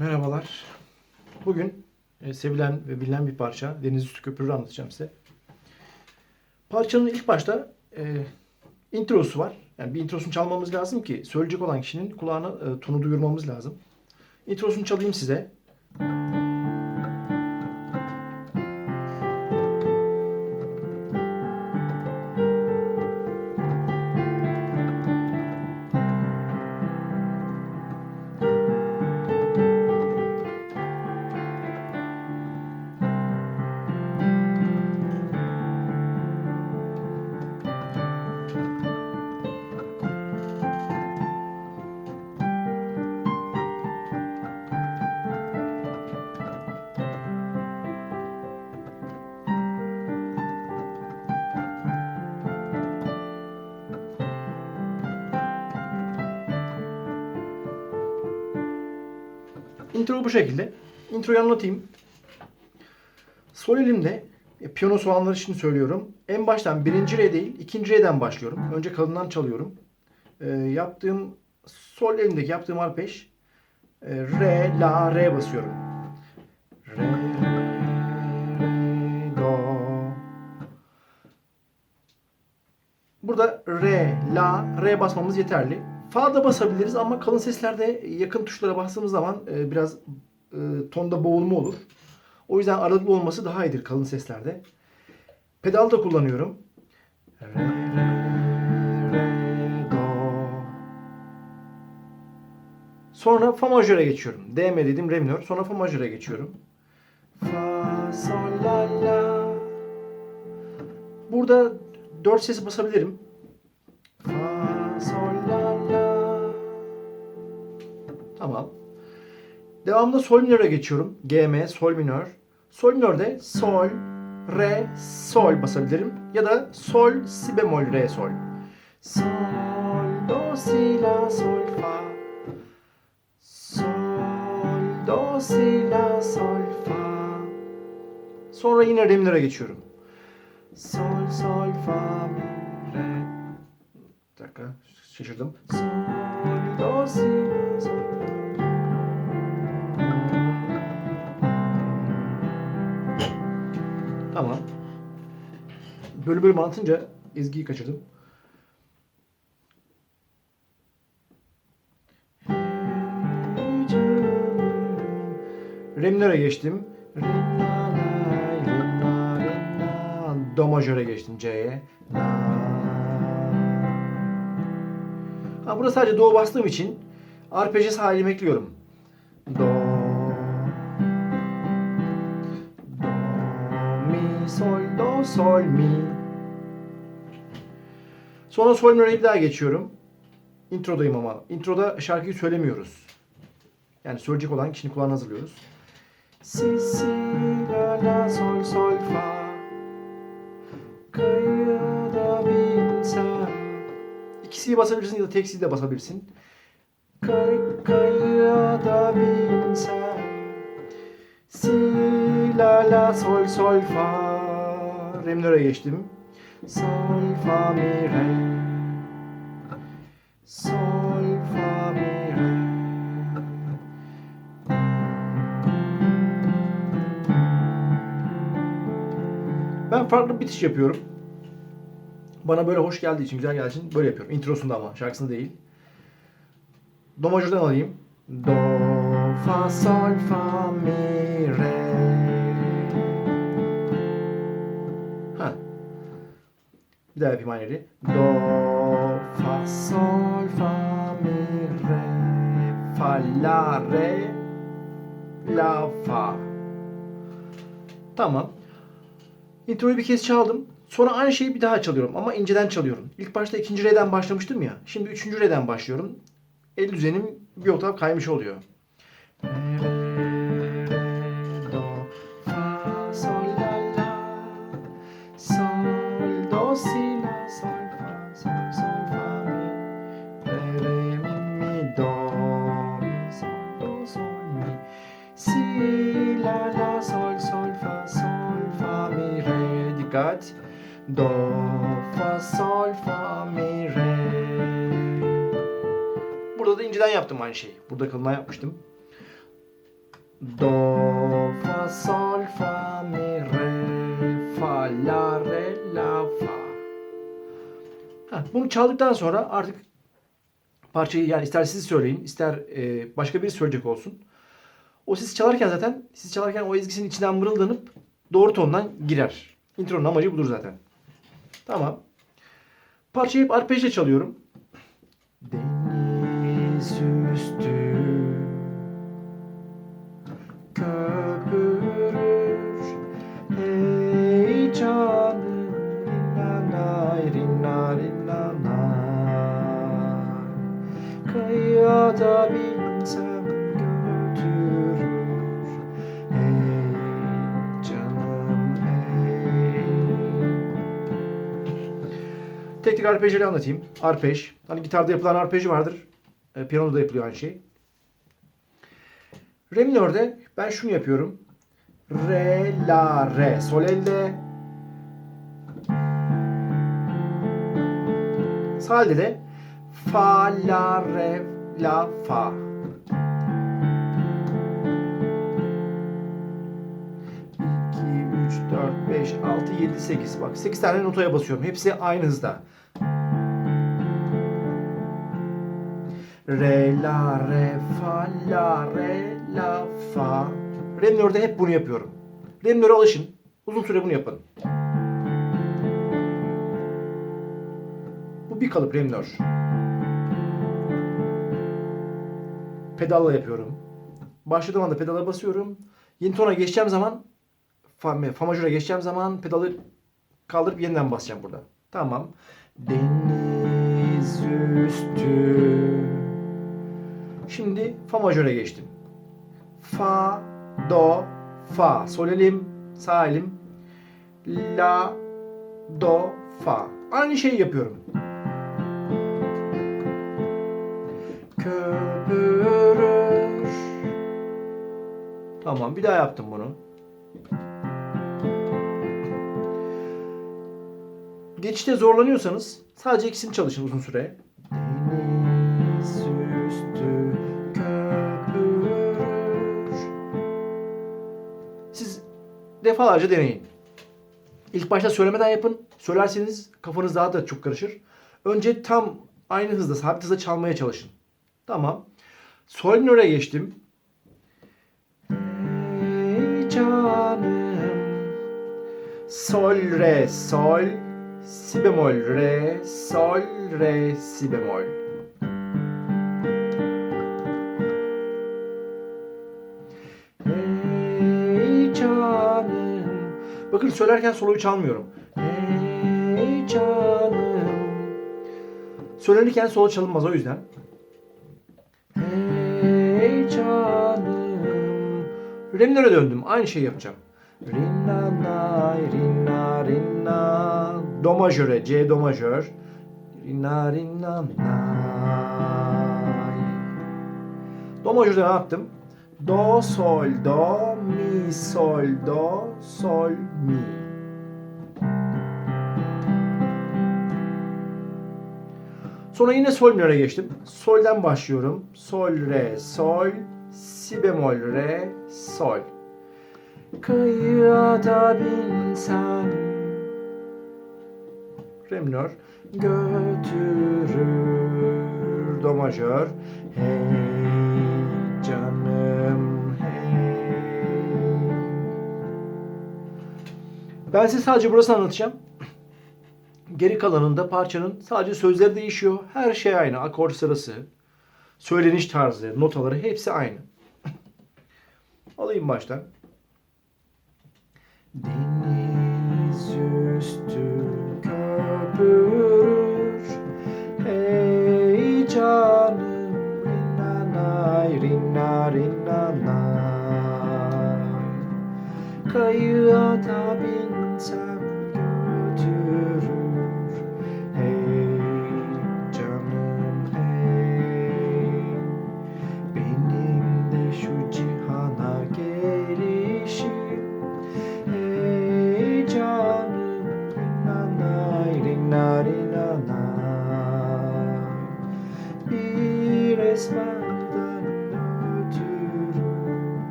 Merhabalar. Bugün e, sevilen ve bilinen bir parça Deniz Üstü Köprü'yü anlatacağım size. Parçanın ilk başta e, introsu var. Yani bir introsunu çalmamız lazım ki söyleyecek olan kişinin kulağına e, tonu duyurmamız lazım. Introsunu çalayım size. Intro bu şekilde. Introyu anlatayım. Sol elimde e, piyano olanlar için söylüyorum. En baştan birinci re değil, ikinci re'den başlıyorum. Önce kalından çalıyorum. E, yaptığım sol elimdeki yaptığım arpej e, re, la, re basıyorum. Re. Burada re, la, re basmamız yeterli. Fa da basabiliriz ama kalın seslerde yakın tuşlara bastığımız zaman e, biraz e, tonda boğulma olur. O yüzden aralıklı olması daha iyidir kalın seslerde. Pedal da kullanıyorum. Sonra fa majöre geçiyorum. D mi dedim re minör. Sonra fa majöre geçiyorum. Fa, sol, la, la. Burada dört sesi basabilirim. Tamam. Devamında sol minöre geçiyorum. G, M, sol minör. Sol minörde sol, re, sol basabilirim. Ya da sol, si bemol, re, sol. Sol, do, si, la, sol, fa. Sol, do, si, la, sol, fa. Sonra yine re minöre geçiyorum. Sol, sol, fa, mi, re. Bir dakika şaşırdım. Sol, do, si, la, sol, fa. Bölü bölüm anlatınca ezgiyi kaçırdım. Re minöre geçtim. Do majöre geçtim C'ye. Ha burada sadece do bastığım için arpeji halime ekliyorum. Do. Do, mi, sol, do, sol, mi. Sonra sol minöre bir daha geçiyorum. Introdayım ama. Introda şarkıyı söylemiyoruz. Yani söyleyecek olan kişinin kulağını hazırlıyoruz. Si, si, la, la, sol, sol, fa. Kayıda bilsem. İkisiyi basabilirsin ya da tek si de basabilirsin. Kay, kayıda bilsem. Si, la, la, sol, sol, fa. Re minöre geçtim. Sol, fa, mi, re. Sol, fa, mi, re. Ben farklı bitiş yapıyorum. Bana böyle hoş geldiği için, güzel geldiği için böyle yapıyorum. Introsunda ama, şarkısında değil. Do majörden alayım. Do, fa, sol, fa, mi, re. Bir daha yapayım aynı. Do, fa, sol, fa, mi, re. Fa, la, re. La, fa. Tamam. Introyu bir kez çaldım. Sonra aynı şeyi bir daha çalıyorum ama inceden çalıyorum. İlk başta ikinci re'den başlamıştım ya. Şimdi üçüncü re'den başlıyorum. El düzenim bir oktav kaymış oluyor. Do, fa, sol, fa, mi, re. Burada da inceden yaptım aynı şeyi. Burada kalından yapmıştım. Do, fa, sol, fa, mi, re, fa, la, re, la, fa. Ha, bunu çaldıktan sonra artık parçayı yani ister siz söyleyin, ister e, başka biri söyleyecek olsun. O siz çalarken zaten, siz çalarken o ezgisinin içinden mırıldanıp doğru tondan girer. Intronun amacı budur zaten. Tamam. Parçayı hep arpejle çalıyorum. Deniz üstü köpürür Hey canım rinanay rinna rinanay Kıyıda binsem arpejleri anlatayım. Arpej. Hani gitarda yapılan arpeji vardır. E, piyanoda da yapılıyor aynı şey. Re minörde ben şunu yapıyorum. Re, la, re. Sol elde. Sağ de fa, la, re, la, fa. İki, üç, dört, beş, altı, yedi, sekiz. Bak sekiz tane notaya basıyorum. Hepsi aynı hızda. Re, la, re, fa, la, re, la, fa. Re minörde hep bunu yapıyorum. Re minöre alışın. Uzun süre bunu yapın. Bu bir kalıp re minör. Pedalla yapıyorum. Başladığım anda pedala basıyorum. Yeni tona geçeceğim zaman fa, fa majöre geçeceğim zaman pedalı kaldırıp yeniden basacağım burada. Tamam. Deniz üstü Şimdi fa majöre geçtim. Fa, do, fa. Sol elim, sağ elim. La, do, fa. Aynı şeyi yapıyorum. Köpürür. Tamam bir daha yaptım bunu. Geçişte zorlanıyorsanız sadece ikisini çalışın uzun süre. Deniz üstü defalarca deneyin. İlk başta söylemeden yapın. Söylerseniz kafanız daha da çok karışır. Önce tam aynı hızda, sabit hızda çalmaya çalışın. Tamam. Sol minöre geçtim. Ey canım. Sol, re, sol, si bemol, re, sol, re, si bemol. Bakın söylerken soloyu çalmıyorum. Ey canım. Söylenirken solo çalınmaz o yüzden. Hey canım. Re minöre döndüm. Aynı şeyi yapacağım. Rinna nay rinna rinna. Do majöre. C do majör. Rinna rinna nay. Do majörde ne yaptım? Do sol do mi sol do sol mi. Sonra yine sol minöre geçtim. Sol'den başlıyorum. Sol, re, sol, si bemol, re, sol. Kıyıda binsem Re minör götürür Do majör Hey canım Ben size sadece burasını anlatacağım. Geri kalanında parçanın sadece sözleri değişiyor. Her şey aynı. Akor sırası, söyleniş tarzı, notaları hepsi aynı. Alayım baştan. Deniz üstü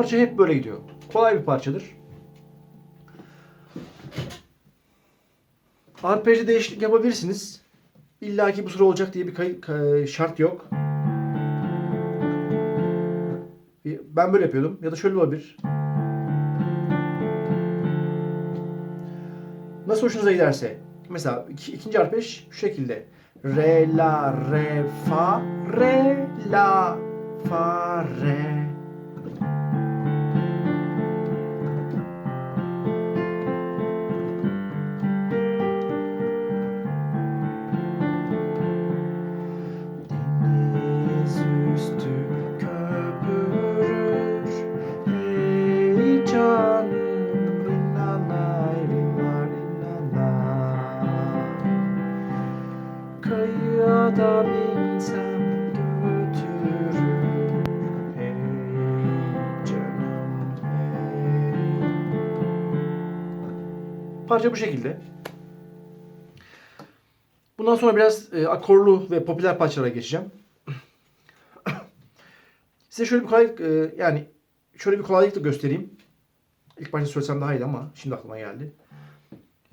Parça hep böyle gidiyor. Kolay bir parçadır. Arpejde değişiklik yapabilirsiniz. İlla ki bu sıra olacak diye bir kay- ka- şart yok. Ben böyle yapıyordum. Ya da şöyle olabilir. Nasıl hoşunuza giderse. Mesela iki, ikinci arpej şu şekilde. Re, la, re, fa, re, la, fa, re. Parça bu şekilde. Bundan sonra biraz e, akorlu ve popüler parçalara geçeceğim. Size şöyle bir kolaylık e, yani şöyle bir kolaylık da göstereyim. İlk başta söylesem daha iyiydi ama şimdi aklıma geldi.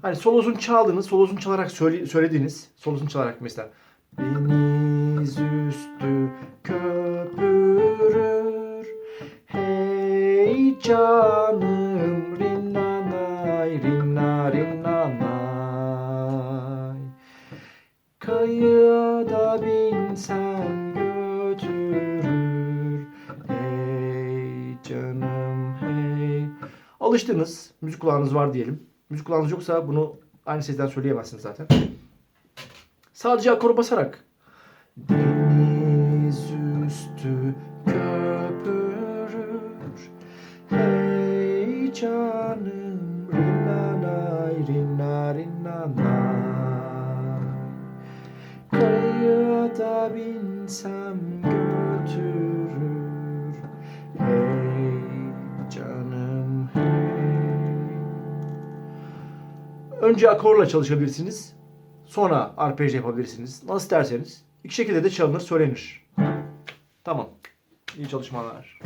Hani solozun çaldığınız, solozun çalarak söyle, söylediğiniz, solozun çalarak mesela Deniz üstü köpürür Hey canım rinnanay rinna rinnanay Kayığa da binsem götürür Hey canım hey Alıştınız. Müzik kulağınız var diyelim. Müzik kulağınız yoksa bunu aynı sesten söyleyemezsiniz zaten. Sadece akoru basarak. Deniz üstü köpürür Hey canım rinnanay rinna rinnanay Kayığa da binsem götürür Hey canım hey Önce akorla çalışabilirsiniz. Sonra arpej yapabilirsiniz. Nasıl isterseniz. İki şekilde de çalınır, söylenir. Tamam. İyi çalışmalar.